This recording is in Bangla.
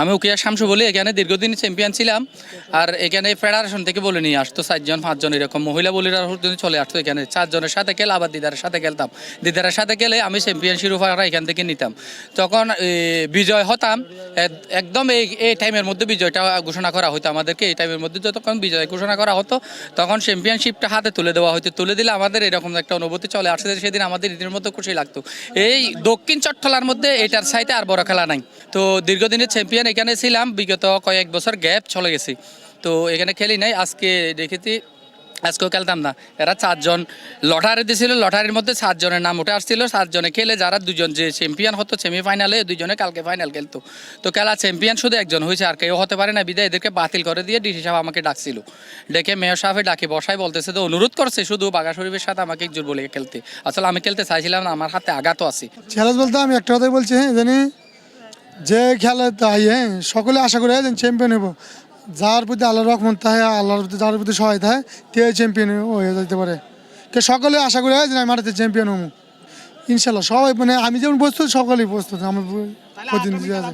আমি উকিয়া শামসু বলি, এখানে দীর্ঘদিন চ্যাম্পিয়ন ছিলাম, আর এখানে ফেডারেশন থেকে বলে নিয়ে আসতো চারজন, পাঁচজন এরকম। মহিলা বলিরা যদি চলে আসতো এখানে। চারজনের সাথে খেলে, আবার দিদারের সাথে খেলতাম। দিদারের সাথে খেলে আমি চ্যাম্পিয়ন শিরোপাটা এখান থেকে নিতাম। তখন বিজয় হতাম একদম এই এই টাইমের মধ্যে বিজয়টা ঘোষণা করা হতো আমাদেরকে। এই টাইমের মধ্যে যতক্ষণ বিজয় ঘোষণা করা হতো, তখন চ্যাম্পিয়নশিপটা হাতে তুলে দেওয়া হতো তুলে দিলে আমাদের এরকম একটা অনুভূতি চলে আসছে সেদিন আমাদের রীতির মতো খুশি লাগতো। এই দক্ষিণ চট্টলার মধ্যে এটার সাইতে আর বড় খেলা নাই। তো দীর্ঘদিনের চ্যাম্পিয়ন এখানে ছিলাম, বিগত কয়েক বছর গ্যাপ চলে গেছি। তো এখানে খেলি নাই, আজকে দেখেছি, আজকেও খেলতাম না। এরা চারজন লটারি দিয়েছিল লটারির মধ্যে সাতজনের নাম উঠে আসছিল, সাতজনে খেলে যারা দুজন যে চ্যাম্পিয়ন হতো সেমিফাইনালে দুজনে কালকে ফাইনাল খেলতো। তো খেলা চ্যাম্পিয়ন শুধু একজন হয়েছে, আর কেউ হতে পারে না বিদায় এদেরকে বাতিল করে দিয়ে ডিসি সাহেব আমাকে ডাকছিল। ডেকে মেয়র সাহেবে ডাকে, বসায় বলতেছে, তো অনুরোধ করছে শুধু বাঘা শরীফের সাথে আমাকে একজোর বলে খেলতে। আসলে আমি খেলতে চাইছিলাম আমার হাতে আঘাতও আছে। চ্যালেঞ্জ বলতে আমি একটা কথাই বলছি হ্যাঁ জানি যে খেলে তাই হ্যাঁ সকলে আশা করে যে চ্যাম্পিয়ন হব যার প্রতি আল্লাহ রহমত তাই আল্লাহর প্রতি যার প্রতি সহায় থাকে তে চ্যাম্পিয়ন হয়ে যেতে পারে। কে সকলে আশা করে যে আমি মারাতে চ্যাম্পিয়ন হব ইনশাল্লাহ সবাই মানে আমি যেমন প্রস্তুত সকলেই প্রস্তুত। আমার প্রতিনিধি আছে।